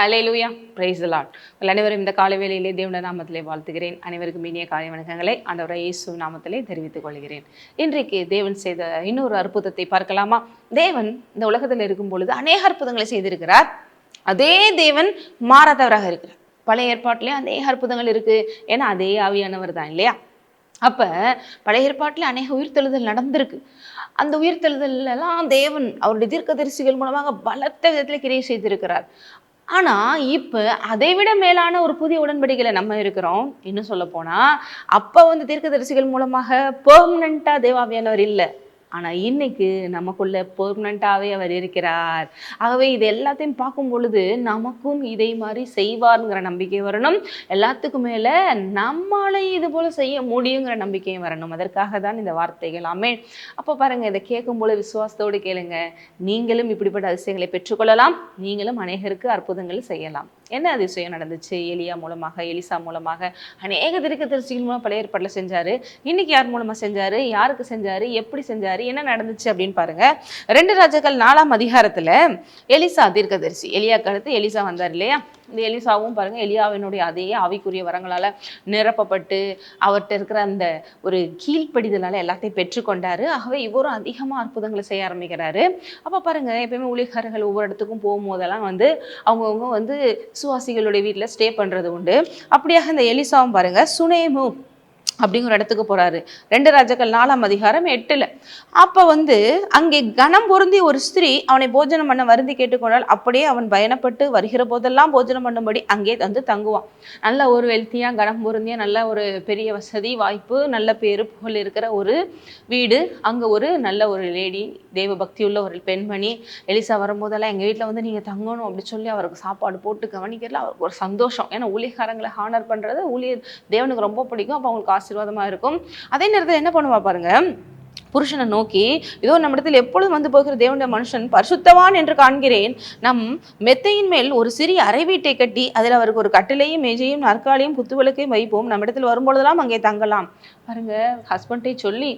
ஹலே லூயா price lot அனைவரும் இந்த காலை வேளையிலே தேவன நாமத்திலே வாழ்த்துகிறேன். அனைவருக்கும் இனிய காலை வணக்கங்களை ஆண்டவரை இயேசு நாமத்திலே தெரிவித்துக் கொள்கிறேன். இன்றைக்கு தேவன் செய்த இன்னொரு அற்புதத்தை பார்க்கலாமா? தேவன் இந்த உலகத்தில் இருக்கும் பொழுது அநேக அற்புதங்களை செய்திருக்கிறார். அதே தேவன் மாறாதவராக இருக்கிறார். பழைய ஏற்பாட்டிலே அநேக அற்புதங்கள் இருக்கு. ஏன்னா அதே ஆவியானவர் தான் இல்லையா? அப்ப பழைய ஏற்பாட்டில் அநேக உயிர்த்தெழுதல் நடந்திருக்கு. அந்த உயிர்த்தெழுதலெல்லாம் தேவன் அவருடைய தீர்க்கதரிசிகள் மூலமாக பலத்த விதத்தில் கிரியை செய்திருக்கிறார். ஆனா இப்போ அதை விட மேலான ஒரு புதிய உடன்படிக்கையில நம்ம இருக்கிறோம். இன்னும் சொல்ல போனா அப்ப வந்து தீர்க்கதரிசிகள் மூலமாக பெர்மனண்டா தேவாவியானவர் இல்லை. ஆனால் இன்னைக்கு நமக்குள்ள பெர்மனண்ட்டாகவே அவர் இருக்கிறார். ஆகவே இது எல்லாத்தையும் பார்க்கும் பொழுது நமக்கும் இதே மாதிரி செய்வாருங்கிற நம்பிக்கை வரணும். எல்லாத்துக்கும் மேலே நம்மளை இது போல் செய்ய முடியுங்கிற நம்பிக்கையும் வரணும். அதற்காக தான் இந்த வார்த்தைகள் ஆமே அப்போ பாருங்கள் இதை கேட்கும் போல விசுவாசத்தோடு கேளுங்க. நீங்களும் இப்படிப்பட்ட அதிசயங்களை பெற்றுக்கொள்ளலாம். நீங்களும் அநேகருக்கு அற்புதங்கள் செய்யலாம். என்ன அதிசயம் நடந்துச்சு? எலியா மூலமாக எலிசா மூலமாக. அநேக திருக்க திருச்சிகள் மூலம் பழைய ஏற்பாட்டில் செஞ்சாரு. இன்னைக்கு யார் மூலமா செஞ்சாரு? யாருக்கு செஞ்சாரு? எப்படி செஞ்சாரு? என்ன நடந்துச்சு அப்படின்னு பாருங்க. ரெண்டு ராஜாக்கள் நாலாம் அதிகாரத்துல எலிசா தீர்க்கதரிசி எலியாக்கு அடுத்து எலிசா வந்தார் இல்லையா? இந்த எலிசாவும் பாருங்க எலியாவினுடைய அதே ஆவிக்குரிய வரங்களால நிரப்பப்பட்டு அவர்கிட்ட இருக்கிற அந்த ஒரு கீழ்ப்படிதலால எல்லாத்தையும் பெற்றுக்கொண்டாரு ஆகவே இவரும் அதிகமாக அற்புதங்களை செய்ய ஆரம்பிக்கிறாரு. அப்போ பாருங்க எப்பயுமே ஊழியக்காரர்கள் ஒவ்வொரு இடத்துக்கும் போகும்போதெல்லாம் வந்து அவங்கவுங்க வந்து சுவாசிகளுடைய வீட்டில் ஸ்டே பண்ணுறது உண்டு. அப்படியாக இந்த எலிசாவும் பாருங்க சுனேமு அப்படிங்கிற இடத்துக்கு போறாரு. ரெண்டு ராஜாக்கள் நாலாம் அதிகாரம் எட்டுல. அப்ப வந்து அங்கே கனம் பொருந்தி ஒரு ஸ்திரீ அவனை போஜனம் பண்ண வருந்தி கேட்டுக்கொண்டால் அப்படியே அவன் பயணப்பட்டு வருகிற போதெல்லாம் போஜனம் பண்ணும்படி அங்கே வந்து தங்குவான். நல்ல ஒரு வெல்த்தியா கனம் பொருந்திய நல்ல ஒரு பெரிய வசதி வாய்ப்பு நல்ல பேரு புகழ் இருக்கிற ஒரு வீடு அங்க ஒரு நல்ல ஒரு லேடி தெய்வ பக்தி உள்ள ஒரு பெண்மணி எலிசா வரும்போதெல்லாம் எங்க வீட்டில் வந்து நீங்க தங்கணும் அப்படி சொல்லி அவருக்கு சாப்பாடு போட்டு கவனிக்கிறதுல அவருக்கு ஒரு சந்தோஷம். ஏன்னா ஊழியக்காரங்களை ஹானர் பண்றது ஊழியர் தேவனுக்கு ரொம்ப பிடிக்கும். அப்போ அவங்களுக்கு ஆசை ஆசீர்வாதமாக இருக்கும். அதே நேரத்தில் என்ன பண்ணுவா பாருங்க புருஷனை நோக்கி இதோ நம்மிடத்தில் எப்பொழுதும் வந்து போகிற தேவனுடைய மனுஷன் பரிசுத்தவான் என்று காண்கிறேன். நம் மெத்தையின் மேல் ஒரு சிறிய அரைவீட்டை கட்டி அதில் அவருக்கு ஒரு கட்டிலையும் மேஜையும் நற்காலையும் குத்துவிளக்கையும் வைப்போம். நம்மிடத்தில் வரும்பொழுதெல்லாம் அங்கே தங்கலாம். பாருங்கள் ஹஸ்பண்டே சொல்லி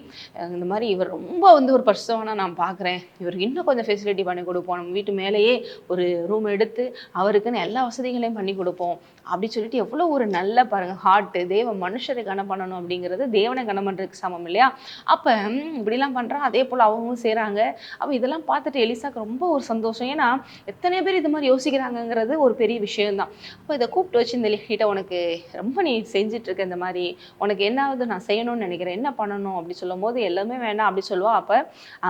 இந்த மாதிரி இவர் ரொம்ப வந்து ஒரு பரிசுத்தவானா நான் பார்க்குறேன் இவருக்கு இன்னும் கொஞ்சம் ஃபெசிலிட்டி பண்ணி கொடுப்போம். நம்ம வீட்டு மேலேயே ஒரு ரூம் எடுத்து அவருக்குன்னு எல்லா வசதிகளையும் பண்ணி கொடுப்போம். அப்படி சொல்லிட்டு எவ்வளோ ஒரு நல்ல பாருங்கள் ஹார்ட்டு தேவ மனுஷரை கனம் பண்ணணும் அப்படிங்கிறது தேவனை கனம் பண்ணுறதுக்கு சமம் இல்லையா? அப்போ இப்படிலாம் பண்ணுறா அதே போல் அவங்களும் செய்கிறாங்க அப்போ இதெல்லாம் பார்த்துட்டு எலிசாக்கு ரொம்ப ஒரு சந்தோஷம். ஏன்னா எத்தனை பேர் இது மாதிரி யோசிக்கிறாங்கங்கிறது ஒரு பெரிய விஷயம்தான். அப்போ இதை கூப்பிட்டு வச்சு இந்த கிட்ட உனக்கு ரொம்ப நீ செஞ்சிட்ருக்க இந்த மாதிரி உனக்கு என்னாவது நான் செய்யணும்னு நினைக்கிறேன். என்ன பண்ணணும் அப்படி சொல்லும் போது எல்லாமே வேணாம் அப்படி சொல்லுவா. அப்போ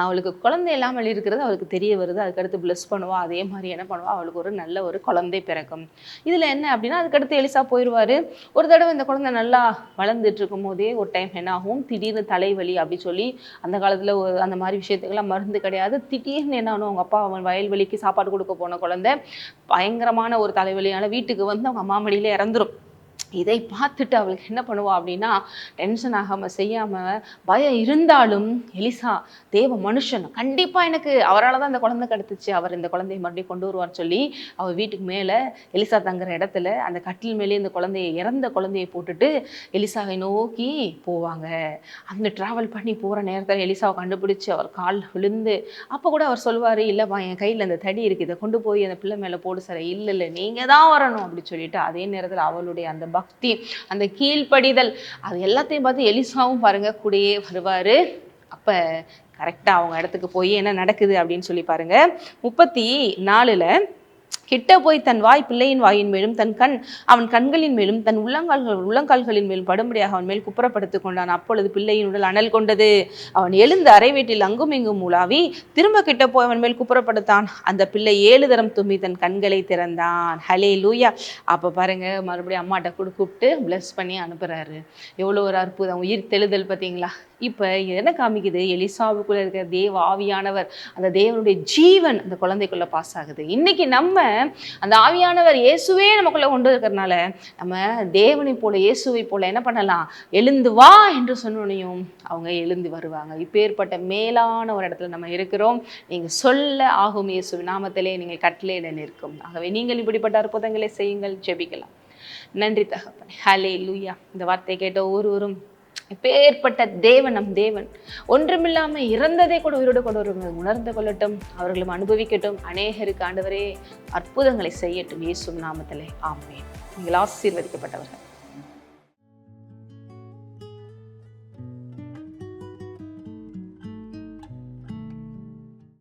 அவளுக்கு குழந்தை இல்லாமல் இருக்கிறது அவளுக்கு தெரிய வருது. அதுக்கடுத்து பிளஸ் பண்ணுவா. அதே மாதிரி என்ன பண்ணுவா? அவளுக்கு ஒரு நல்ல ஒரு குழந்தை பிறக்கும். இதில் என்ன அப்படின்னா அதுக்கடுத்து எலிசா போயிடுவார் ஒரு தடவை இந்த குழந்தை நல்லா வளர்ந்துட்டு இருக்கும் போதே ஒரு டைம் என்ன ஆகும்? திடீர்னு தலைவலி அப்படி சொல்லி அந்த காலத்தில் அந்த மாதிரி விஷயத்துக்கெல்லாம் மருந்து கிடையாது. திடீர்னு என்ன ஆகும்? அவங்க அப்பா அவன் வயல்வெளிக்கு சாப்பாடு கொடுக்க போன குழந்தை பயங்கரமான ஒரு தலைவலியான வீட்டுக்கு வந்து அவங்க அம்மா மடியில் இறந்துரும். இதை பார்த்துட்டு அவளுக்கு என்ன பண்ணுவா அப்படின்னா டென்ஷன் ஆகாமல் செய்யாமல் பயம் இருந்தாலும் எலிசா தேவ மனுஷன் கண்டிப்பாக எனக்கு அவரால் தான் இந்த குழந்தை கிடத்துச்சு. அவர் இந்த குழந்தைய மறுபடியும் கொண்டு வருவார்னு சொல்லி அவள் வீட்டுக்கு மேலே எலிசா தங்குற இடத்துல அந்த கட்டில் மேலே இந்த குழந்தையை இறந்த குழந்தையை போட்டுட்டு எலிசாவை நோக்கி போவாங்க. அந்த ட்ராவல் பண்ணி போகிற நேரத்தில் எலிசாவை கண்டுபிடிச்சி அவர் கால் விழுந்து அப்போ கூட அவர் சொல்லுவார் இல்லைப்பா என் கையில் அந்த தடி இருக்குது இதை கொண்டு போய் அந்த பிள்ளை மேலே போடு சார். இல்லை இல்லை நீங்கள் தான் வரணும் அப்படி சொல்லிட்டு அதே நேரத்தில் அவளுடைய அந்த அந்த பக்தி அந்த கீழ்ப்படிதல் அது எல்லாத்தையும் பார்த்து எலிசாவும் பாருங்க கூடயே வருவார். அப்போ கரெக்டாக அவங்க இடத்துக்கு போய் என்ன நடக்குது அப்படின்னு சொல்லி பாருங்க. முப்பத்தி நாலில் கிட்ட போய் தன் வாய் பிள்ளையின் வாயின் மேலும் தன் கண் அவன் கண்களின் மேலும் தன் உள்ளங்கால்கள் உள்ளங்கால்களின் மேலும் படும்படியாக அவன் மேல் குப்புறப்படுத்திக் கொண்டான். அப்பொழுது பிள்ளையின் உடல் அனல் கொண்டது. அவன் எழுந்து அறை வீட்டில் அங்கும் இங்கும் உலாவி திரும்ப கிட்ட போய் அவன் மேல் குப்புறப்படுத்தான். அந்த பிள்ளை ஏழு தரம் தும்மி தன் கண்களை திறந்தான். ஹலே லூயா அப்போ பாருங்க மறுபடியும் அம்மாட்ட கூட கூப்பிட்டு பிளஸ் பண்ணி அனுப்புறாரு. எவ்வளோ ஒரு அற்புதம். உயிர் தெளிதல் பார்த்தீங்களா? இப்போ என்ன காமிக்குது? எலிசாவுக்குள்ள இருக்கிற தேவ ஆவியானவர் அந்த தேவனுடைய ஜீவன் அந்த குழந்தைக்குள்ள பாஸ் ஆகுது. இன்னைக்கு நம்ம அந்த ஆவியானவர் இயேசுவே நமக்குள்ள கொண்டு இருக்கிறனால நம்ம தேவனை போல இயேசுவை போல என்ன பண்ணலாம்? எழுந்து வா என்று சொன்னோனையும் அவங்க எழுந்து வருவாங்க. இப்பேற்பட்ட மேலான ஒரு இடத்துல நம்ம இருக்கிறோம். நீங்க சொல்ல ஆகும் இயேசு நாமத்திலே நீங்கள் கட்டளையிட நிற்கும். ஆகவே நீங்கள் இப்படிப்பட்ட அற்புதங்களை செய்யுங்கள் ஜெபிக்கலாம். நன்றி தகப்பன். ஹலே லூயா இந்த வார்த்தை கேட்ட ஒருவரும் எப்பேற்பட்ட தேவன் நம் தேவன். ஒன்றுமில்லாமல் இறந்ததை கூட உயிரோடு கொண்டு உணர்ந்து கொள்ளட்டும் அவர்களும் அனுபவிக்கட்டும். அநேகருக்கு ஆண்டவரே அற்புதங்களை செய்யட்டும். இயேசும் நாமத்திலே. ஆமேன். நீங்கள் ஆசீர்வதிக்கப்பட்டவர்கள்.